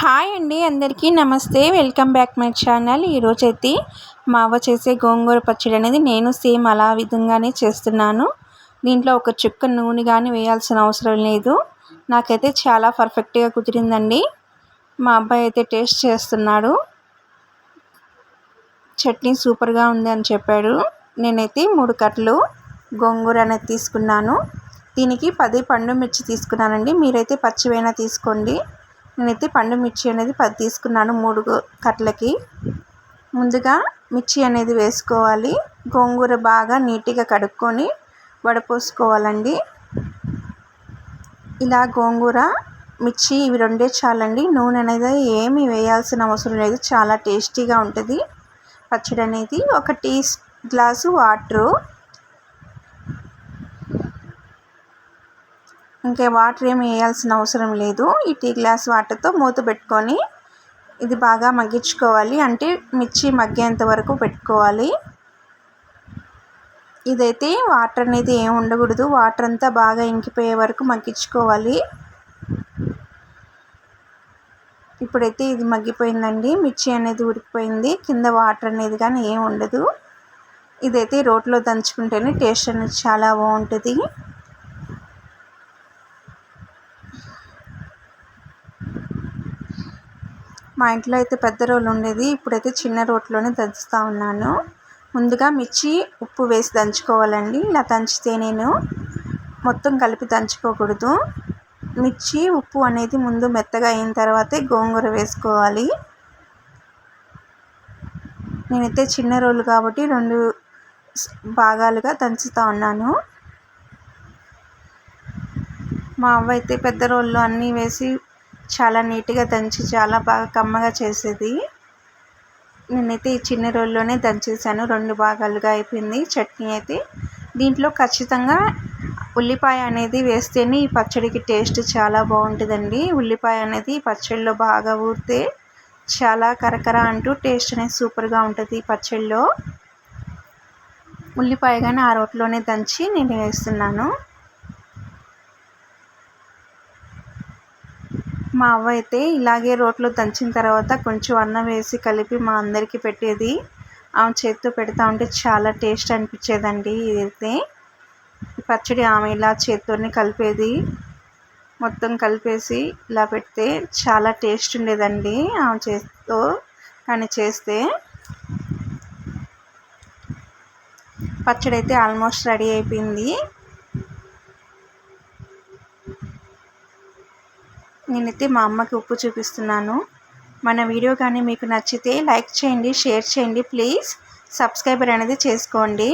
Hi అండి అందరికీ నమస్తే. Welcome back my channel. ఈరోజు అయితే మా అవ్వ చేసే గోంగూర పచ్చడి అనేది నేను సేమ్ అలా విధంగానే చేస్తున్నాను. దీంట్లో ఒక చుక్క నూనె కానీ వేయాల్సిన అవసరం లేదు. నాకైతే చాలా పర్ఫెక్ట్గా కుదిరిందండి. మా అబ్బాయి అయితే టేస్ట్ చేస్తున్నాడు. చట్నీ సూపర్గా ఉంది అని చెప్పాడు. నేనైతే మూడు కట్టలు గోంగూర అనేది తీసుకున్నాను. దీనికి పది పండు మిర్చి తీసుకున్నానండి. మీరైతే పచ్చివైనా తీసుకోండి. నేనైతే పండు మిర్చి అనేది పది తీసుకున్నాను మూడు కట్లకి. ముందుగా మిర్చి అనేది వేసుకోవాలి. గోంగూర బాగా నీట్గా కడుక్కొని వడపోసుకోవాలండి ఇలా గోంగూర మిర్చి ఇవి రెండే చాలండి. నూనె అనేది ఏమి వేయాల్సిన అవసరం లేదు. చాలా టేస్టీగా ఉంటుంది. పచ్చడి అనేది ఒక టీ గ్లాసు వాటరు ఇంకా వాటర్ ఏమి వేయాల్సిన అవసరం లేదు. ఈ టీ గ్లాస్ వాటర్తో మూత పెట్టుకొని ఇది బాగా మగ్గించుకోవాలి. అంటే మిర్చి మగ్గేంత వరకు పెట్టుకోవాలి. ఇదైతే వాటర్ అనేది ఏమి ఉండకూడదు. వాటర్ అంతా బాగా ఇంకిపోయే వరకు మగ్గించుకోవాలి. ఇప్పుడైతే ఇది మగ్గిపోయిందండి. మిర్చి అనేది ఉడికిపోయింది. కింద వాటర్ అనేది కానీ ఏమి ఉండదు. ఇదైతే రోట్లో దంచుకుంటేనే టేస్ట్ అనేది చాలా బాగుంటుంది. మా ఇంట్లో అయితే పెద్ద రోలు ఉండేది. ఇప్పుడైతే చిన్న రోట్లోనే దంచుతూ ఉన్నాను. ముందుగా మిర్చి ఉప్పు వేసి దంచుకోవాలండి. ఇలా దంచితే నేను మొత్తం కలిపి దంచుకోకూడదు. మిర్చి ఉప్పు అనేది ముందు మెత్తగా అయిన తర్వాతే గోంగూర వేసుకోవాలి. నేనైతే చిన్న రోలు కాబట్టి రెండు భాగాలుగా దంచుతూ ఉన్నాను. మా అవ్వ అయితే పెద్ద రోళ్ళు అన్నీ వేసి చాలా నీట్గా దంచి చాలా బాగా కమ్మగా చేసేది. నేనైతే ఈ చిన్న రోల్లోనే దంచేసాను రెండు భాగాలుగా అయిపోయింది చట్నీ అయితే. దీంట్లో ఖచ్చితంగా ఉల్లిపాయ అనేది వేస్తేనే ఈ పచ్చడికి టేస్ట్ చాలా బాగుంటుందండి. ఉల్లిపాయ అనేది పచ్చడిలో బాగా ఊరితే చాలా కరకర అంటూ టేస్ట్ అనేది సూపర్గా ఉంటుంది ఈ పచ్చడిలో. ఉల్లిపాయ కానీ ఆ రోట్లోనే దంచి నేను వేస్తున్నాను. మా అవ్వ అయితే ఇలాగే రోట్లో దంచిన తర్వాత కొంచెం అన్నం వేసి కలిపి మా అందరికీ పెట్టేది. ఆమె చేతితో పెడతా ఉంటే చాలా టేస్ట్ అనిపించేదండి ఇదైతే. పచ్చడి ఆమె ఇలా చేతితోనే కలిపేది. మొత్తం కలిపేసి ఇలా పెడితే చాలా టేస్ట్ ఉండేదండి ఆమె చేతితో కానీ చేస్తే. పచ్చడి అయితే ఆల్మోస్ట్ రెడీ అయిపోయింది. నేనైతే మా అమ్మకి ఉప్పు చూపిస్తున్నాను. మన వీడియో కానీ మీకు నచ్చితే లైక్ చేయండి షేర్ చేయండి. ప్లీజ్ సబ్స్క్రైబర్ అనేది చేసుకోండి.